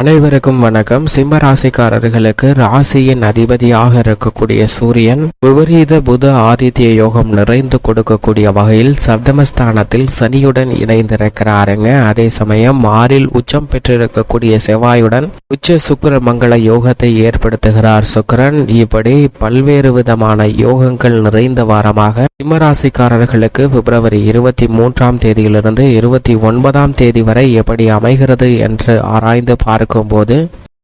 அனைவருக்கும் வணக்கம். சிம்ம ராசிக்காரர்களுக்கு ராசியின் அதிபதியாக இருக்கக்கூடிய சூரியன் விபரீத புத ஆதித்ய யோகம் நிறைந்து கொடுக்கக்கூடிய வகையில் சப்தமஸ்தானத்தில் சனியுடன் இணைந்திருக்கிறாருங்க. அதே சமயம் ஆறில் உச்சம் பெற்றிருக்கக்கூடிய செவ்வாயுடன் உச்ச சுக்கர மங்கள யோகத்தை ஏற்படுத்துகிறார் சுக்கிரன். இப்படி பல்வேறு விதமான யோகங்கள் நிறைந்த வாரமாக சிம்மராசிக்காரர்களுக்கு பிப்ரவரி இருபத்தி மூன்றாம் தேதியிலிருந்து இருபத்தி ஒன்பதாம் தேதி வரை எப்படி அமைகிறது என்று ஆராய்ந்து பார்க்க இருக்கும்போது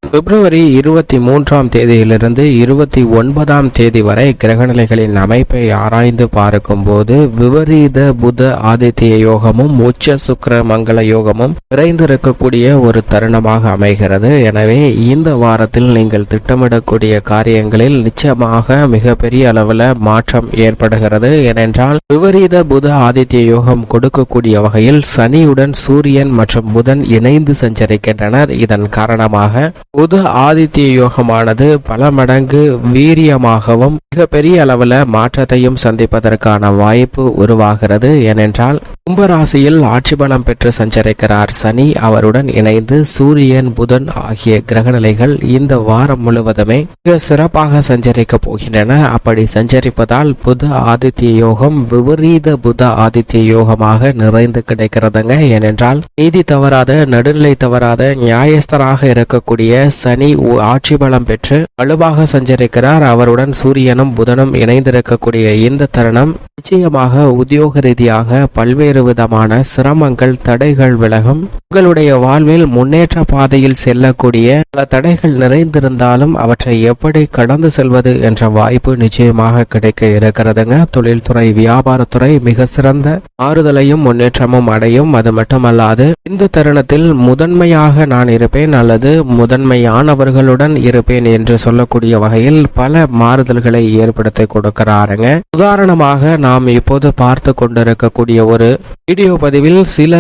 பிப்ரவரி இருபத்தி மூன்றாம் தேதியிலிருந்து இருபத்தி ஒன்பதாம் தேதி வரை கிரகநிலைகளின் அமைப்பை ஆராய்ந்து பார்க்கும்போது விபரீத புத ஆதித்ய யோகமும் உச்ச சுக்கர மங்கள யோகமும் விரைந்திருக்கக்கூடிய ஒரு தருணமாக அமைகிறது. எனவே இந்த வாரத்தில் நீங்கள் திட்டமிடக்கூடிய காரியங்களில் நிச்சயமாக மிகப்பெரிய அளவில் மாற்றம் ஏற்படுகிறது. ஏனென்றால் விபரீத புத ஆதித்ய யோகம் கொடுக்கக்கூடிய வகையில் சனியுடன் சூரியன் மற்றும் புதன் இணைந்து சஞ்சரிக்கின்றனர். இதன் காரணமாக புது ஆதித்ய யோகமானது பல மடங்கு வீரியமாகவும் மிகப்பெரிய அளவில் மாற்றத்தையும் சந்திப்பதற்கான வாய்ப்பு உருவாகிறது. ஏனென்றால் கும்பராசியில் ஆட்சி பலம் பெற்று சஞ்சரிக்கிறார் சனி. அவருடன் இணைந்து சூரியன் புதன் ஆகிய கிரகநிலைகள் இந்த வாரம் முழுவதுமே மிக சிறப்பாக சஞ்சரிக்க போகின்றன. அப்படி சஞ்சரிப்பதால் புத ஆதித்ய யோகம் விபரீத புத ஆதித்ய யோகமாக நிறைந்து கிடைக்கிறதுங்க. ஏனென்றால் நீதி தவறாத நடுநிலை தவறாத நியாயஸ்தராக இருக்கக்கூடிய சனி ஆட்சி பலம் பெற்று வலுவாக சஞ்சரிக்கிறார். அவருடன் சூரியனும் புதனும் இணைந்திருக்கக்கூடிய இந்த தருணம் நிச்சயமாக உத்தியோக ரீதியாக பல்வேறு விதமான சிரமங்கள் தடைகள் விலகும். உங்களுடைய வாழ்வில் முன்னேற்ற பாதையில் செல்லக்கூடிய பல தடைகள் நிறைந்திருந்தாலும் அவற்றை எப்படி கடந்து செல்வது என்ற வாய்ப்பு நிச்சயமாக கிடைக்க இருக்கிறதுங்க. தொழில்துறை வியாபாரத்துறை மிக சிறந்த ஆறுதலையும் முன்னேற்றமும் அடையும். அது மட்டுமல்லாது இந்த தருணத்தில் முதன்மையாக நான் இருப்பேன் அல்லது முதன்மை உண்மையானவர்களுடன் இருப்பேன் என்று சொல்லக்கூடிய வகையில் பல மாறுதல்களை ஏற்படுத்தி கொடுக்கிறாருங்க. உதாரணமாக நாம் இப்போது பார்த்து கொண்டிருக்கக்கூடிய ஒரு வீடியோ பதிவில் சில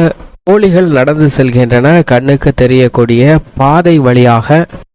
கோழிகள் நடந்து செல்கின்றன. கண்ணுக்கு தெரியக்கூடிய பாதை வழியாக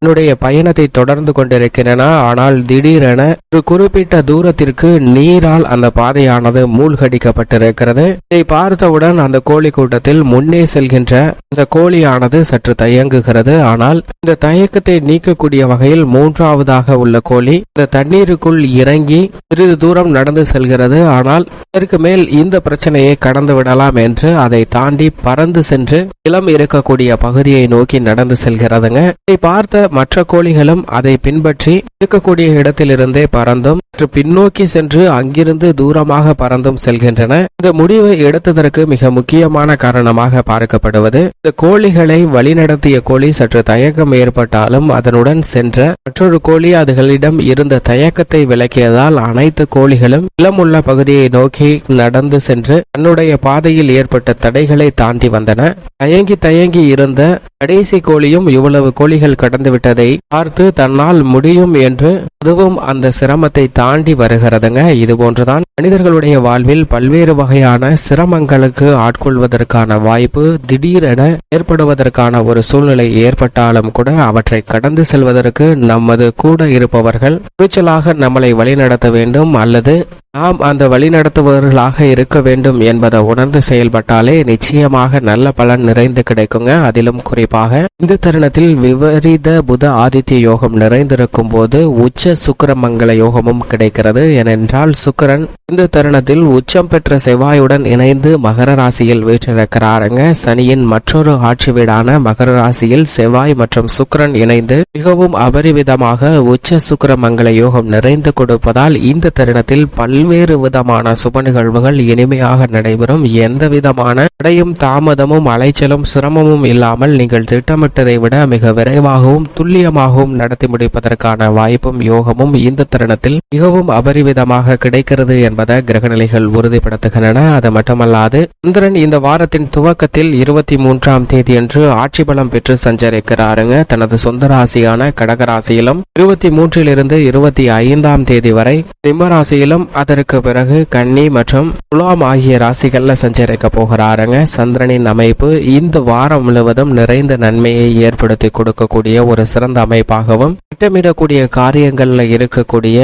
என்னுடைய பயணத்தை தொடர்ந்து கொண்டிருக்கின்றன. ஆனால் திடீரென ஒரு குறிப்பிட்ட தூரத்திற்கு நீரால் அந்த பாதையானது மூழ்கடிக்கப்பட்டிருக்கிறது. இதை பார்த்தவுடன் அந்த கோழி கூட்டத்தில் முன்னே செல்கின்ற இந்த கோழியானது சற்று தயங்குகிறது. ஆனால் இந்த தயக்கத்தை நீக்கக்கூடிய வகையில் மூன்றாவதாக உள்ள கோழி இந்த தண்ணீருக்குள் இறங்கி சிறிது தூரம் நடந்து செல்கிறது. ஆனால் இதற்கு மேல் இந்த பிரச்சனையை கடந்து விடலாம் என்று அதை தாண்டி பறந்து சென்று இளம் இருக்கக்கூடிய பகுதியை நோக்கி நடந்து செல்கிறதுங்க. இதை பார்த்த மற்ற கோழிகளும் அதை பின்பற்றி இருக்கக்கூடிய இடத்திலிருந்தே பறந்தும் சற்று பின்னோக்கி சென்று அங்கிருந்து தூரமாக பறந்தும் செல்கின்றன. இந்த முடிவை எடுத்ததற்கு மிக முக்கியமான காரணமாக பார்க்கப்படுவது இந்த கோழிகளை வழிநடத்திய கோழி சற்று தயக்கம் ஏற்பட்டாலும் அதனுடன் சென்ற மற்றொரு கோழி அதுகளிடம் இருந்த தயக்கத்தை விளக்கியதால் அனைத்து கோழிகளும் இளமுள்ள பகுதியை நோக்கி நடந்து சென்று தன்னுடைய பாதையில் ஏற்பட்ட தடைகளை தாண்டி வந்தன. தயங்கி தயங்கி இருந்த கடைசி கோழியும் இவ்வளவு கோழிகள் கடந்துவிட்டதை பார்த்து தன்னால் முடியும் என்று அதுவும் அந்த சிரமத்தை தாண்டி வருகிறதுங்க. இது போன்றுதான் மனிதர்களுடைய வாழ்வில் பல்வேறு வகையான சிரமங்களுக்கு ஆட்கொள்வதற்கான வாய்ப்பு திடீரென ஏற்படுவதற்கான ஒரு சூழ்நிலை ஏற்பட்டாலும் கூட அவற்றை கடந்து செல்வதற்கு நமது கூட இருப்பவர்கள் துணிச்சலாக நம்மளை வழிநடத்த வேண்டும் அல்லது நாம் அந்த வழிநடத்துபவர்களாக இருக்க வேண்டும் என்பதை உணர்ந்து செயல்பட்டாலே நிச்சயமாக நல்ல பலன் நிறைந்து கிடைக்குங்க. அதிலும் குறிப்பாக இந்த தருணத்தில் விபரீத புத ஆதித்ய யோகம் நிறைந்திருக்கும் போது உச்ச சுக்கிரமங்கல யோகமும் கிடைக்கிறது. ஏனென்றால் சுக்கரன் இந்த தருணத்தில் உச்சம் பெற்ற செவ்வாயுடன் இணைந்து மகர ராசியில் வீற்றிருக்கிறாருங்க. சனியின் மற்றொரு ஆட்சி வீடான மகர ராசியில் செவ்வாய் மற்றும் சுக்கரன் இணைந்து மிகவும் அபரிவிதமாக உச்ச சுக்கிரமங்கல யோகம் நிறைந்து கொடுப்பதால் இந்த தருணத்தில் பல்வேறு விதமான சுப நிகழ்வுகள் இனிமையாக நடைபெறும். எந்த விதமான தடையும் தாமதமும் அலைச்சலும் சிரமமும் இல்லாமல் நீங்கள் திட்டமிட்டதை விட மிக விரைவாகவும் துல்லியமாகவும் நடத்தி முடிப்பதற்கான வாய்ப்பும் யோகமும் இந்த தருணத்தில் மிகவும் அபரிவிதமாக கிடைக்கிறது என்பதை கிரகநிலைகள் உறுதிப்படுத்துகின்றன. அது மட்டுமல்லாது சந்திரன் இந்த வாரத்தின் துவக்கத்தில் இருபத்தி மூன்றாம் தேதியன்று ஆட்சி பலம் பெற்று சஞ்சரிக்கிறாருங்க. தனது சொந்த ராசியான கடகராசியிலும் இருபத்தி மூன்றிலிருந்து இருபத்தி ஐந்தாம் தேதி வரை சிம்மராசியிலும் அதற்கு பிறகு கன்னி மற்றும் துலாம் ஆகிய ராசிகள்ல சஞ்சரிக்க போகிறாருங்க. சந்திரனின் அமைப்பு இந்த வாரம் முழுவதும் நிறைந்த நன்மையை ஏற்படுத்தி கொடுக்கக்கூடிய ஒரு சிறந்த அமைப்பாகவும் திட்டமிடக்கூடிய காரியங்கள்ல இருக்கக்கூடிய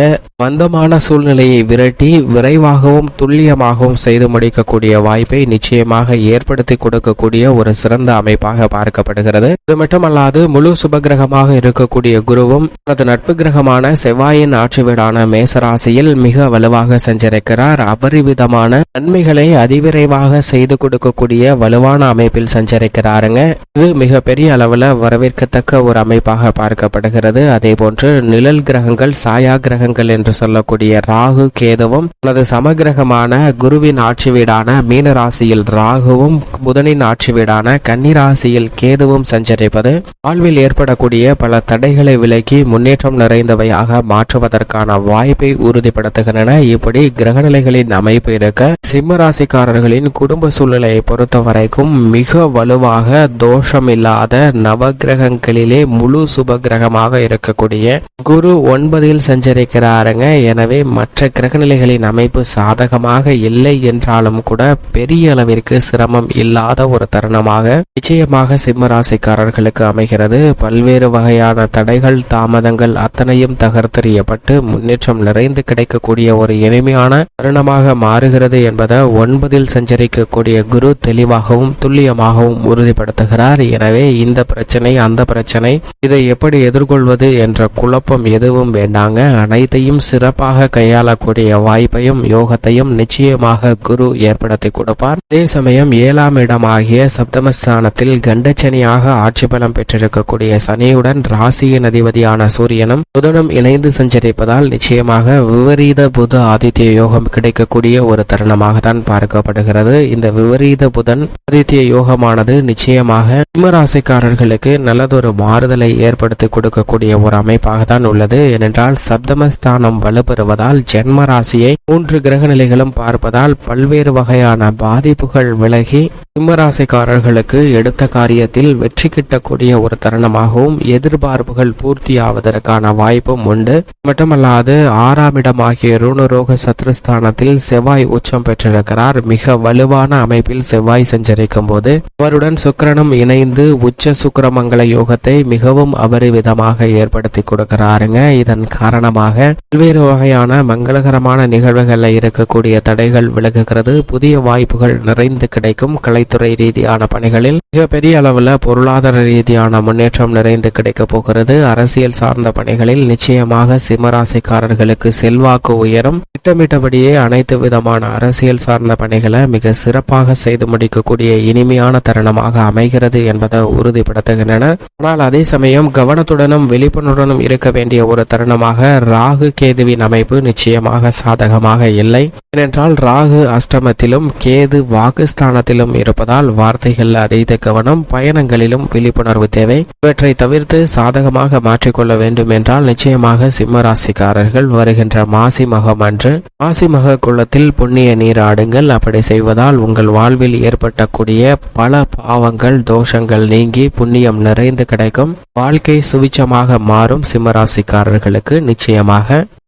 மந்தமான சூழ்நிலையை விரட்டி விரைவாகவும் துல்லியமாகவும் செய்து முடிக்கக்கூடிய வாய்ப்பை நிச்சயமாக ஏற்படுத்தி கொடுக்கக்கூடிய ஒரு சிறந்த அமைப்பாக பார்க்கப்படுகிறது. இது மட்டுமல்லாது முழு சுபகிரகமாக இருக்கக்கூடிய குருவும் தனது நட்பு கிரகமான செவ்வாயின் ஆட்சி வீடான மேசராசியில் மிக வலுவாக சஞ்சரிக்கிறார். அபரிவிதமான நன்மைகளை அதிவிரைவாக செய்து கொடுக்கக்கூடிய வலுவான அமைப்பில் சஞ்சரிக்கிறாருங்க. இது மிக பெரிய அளவுல வரவேற்கத்தக்க ஒரு அமைப்பாக பார்க்கப்படுகிறது. அதே போன்று நிழல் கிரகங்கள் சாயா கிரகங்கள் என்று சொல்லக்கூடிய ராகு கேதுவும் தனது சமகிரகமான குருவின் ஆட்சி வீடான மீன ராசியில் ராகுவும் புதனின் ஆட்சி வீடான கன்னிராசியில் கேதுவும் சஞ்சரிப்பது வாழ்வில் ஏற்படக்கூடிய பல தடைகளை விலக்கி முன்னேற்றம் நிறைந்தவையாக மாற்றுவதற்கான வாய்ப்பை உறுதிப்படுத்துகின்றன. இப்படி கிரகநிலைகளின் அமைப்பு இருக்க சிம்ம ராசிக்காரர்களின் குடும்ப சூழ்நிலையை பொறுத்த வரைக்கும் மிக வலுவாக தோஷமில்லாத நவகிரகங்களிலே முழு சுப கிரகமாக இருக்கக்கூடிய குரு ஒன்பதில் சஞ்சரிக்கிறாருங்க. எனவே மற்ற கிரகநிலைகளின் அமைப்பு சாதகமாக இல்லை என்றாலும் கூட பெரிய அளவிற்கு சிரமம் இல்லாத ஒரு தருணமாக நிச்சயமாக சிம்ம ராசிக்காரர்களுக்கு அமைகிறது. பல்வேறு வகையான தடைகள் தாமதங்கள் அத்தனையும் தகர்த்தெறியப்பட்டு முன்னேற்றம் நிறைந்து கிடைக்கக்கூடிய ஒரு இனிமையான தருணமாக மாறுகிறது என்பதை ஒன்பதில் சஞ்சரிக்கக்கூடிய குரு தெளிவாகவும் துல்லியமாகவும் உறுதிப்படுத்துகிறார். எனவே இந்த பிரச்சனை அந்த பிரச்சனை இதை எப்படி எதிர்கொள்வது என்ற குழப்பம் எதுவும் வேண்டாங்க. அனைத்தையும் சிறப்பாக கையாளக்கூடிய வாய்ப்பையும் யோகத்தையும் நிச்சயமாக குரு ஏற்படுத்தி கொடுப்பார். அதே சமயம் ஏழாம் இடமாகிய சப்தமஸ்தானத்தில் கண்டச்சனியாக ஆட்சி பலம் பெற்றிருக்கக்கூடிய சனியுடன் ராசியின் அதிபதியான சூரியனும் புதனும் இணைந்து சஞ்சரிப்பதால் நிச்சயமாக விபரீத புத ஆதித்ய யோகம் கிடைக்கக்கூடிய ஒரு தருணமாக தான் பார்க்கப்படுகிறது. இந்த விபரீத புதன் ஆதித்ய யோகமானது நிச்சயமாக சிம்மராசிக்காரர்களுக்கு நல்லதொரு மாறுதலை ஏற்படுத்தி கொடுக்கக்கூடிய ஒரு அமைப்பாக தான் உள்ளது. ஏனென்றால் சப்தமஸ்தானம் வலுப்பெறுவதால் ஜென்ம ராசியை மூன்று கிரக நிலைகளும் பார்ப்பதால் பல்வேறு வகையான பாதிப்புகள் விலகி சிம்மராசிக்காரர்களுக்கு எடுத்த காரியத்தில் வெற்றி கிட்டக்கூடிய ஒரு தருணமாகவும் எதிர்பார்ப்புகள் பூர்த்தியாவதற்கான வாய்ப்பும் உண்டு. மட்டுமல்லாது ஆறாம் இடமாகிய ருணரோக சத்ருஸ்தானத்தில் செவ்வாய் உச்சம் பெற்றிருக்கிறார். மிக வலுவான அமைப்பில் செவ்வாய் சஞ்சரிக்கும் போது அவருடன் சுக்கிரனும் இணைந்து உச்ச சுக்கரமங்கல யோகத்தை மிகவும் அபரிவிதமாக ஏற்படுத்தி கொடுக்கிறாருங்க. இதன் காரணமாக பல்வேறு வகையான மங்களகரமான நிகழ்வுகளில் இருக்கக்கூடிய தடைகள் விலகுகிறது. புதிய வாய்ப்புகள் நிறைந்து கிடைக்கும். கலைத்துறை ரீதியான பணிகளில் மிகப்பெரிய அளவில் பொருளாதார ரீதியான முன்னேற்றம் நிறைந்து கிடைக்க போகிறது. அரசியல் சார்ந்த பணிகளில் நிச்சயமாக சிம்மராசிக்காரர்களுக்கு செல்வாக்கு உயரும். திட்டமிட்டபடியே அனைத்து விதமான அரசியல் சார்ந்த பணிகளை மிக சிறப்பாக செய்து முடிக்கக்கூடிய இனிமையான தருணமாக அமைகிறது என்பதை உறுதிப்படுத்துகின்றன. ஆனால் அதே சமயம் கவனத்துடனும் விழிப்புணர்வுடனும் இருக்க வேண்டிய ஒரு தருணமாக ராகு கேதுவின் அமைப்பு நிச்சயமாக சாதகமாக இல்லை. ஏனென்றால் ராகு அஷ்டமத்திலும் கேது வாக்குஸ்தானத்திலும் இருப்பதால் வார்த்தைகள் அதீத கவனம் பயணங்களிலும் விழிப்புணர்வு தேவை. இவற்றை தவிர்த்து சாதகமாக மாற்றிக்கொள்ள வேண்டும் என்றால் நிச்சயமாக சிம்ம ராசிக்காரர்கள் வருகின்ற மாசி மகம் அன்று மாசி மக குளத்தில் புண்ணிய நீராடுங்கள் அப்படி செய்வதால் உங்கள் வாழ்வில் ஏற்பட்டக்கூடிய பல பாவங்கள் தோஷங்கள் நீங்கி புண்ணியம் நிறைந்து கிடைக்கும். வாழ்க்கை சுவிச்சமாக மாறும் சிம்மராசிக்காரர்களுக்கு நிச்சயமாக.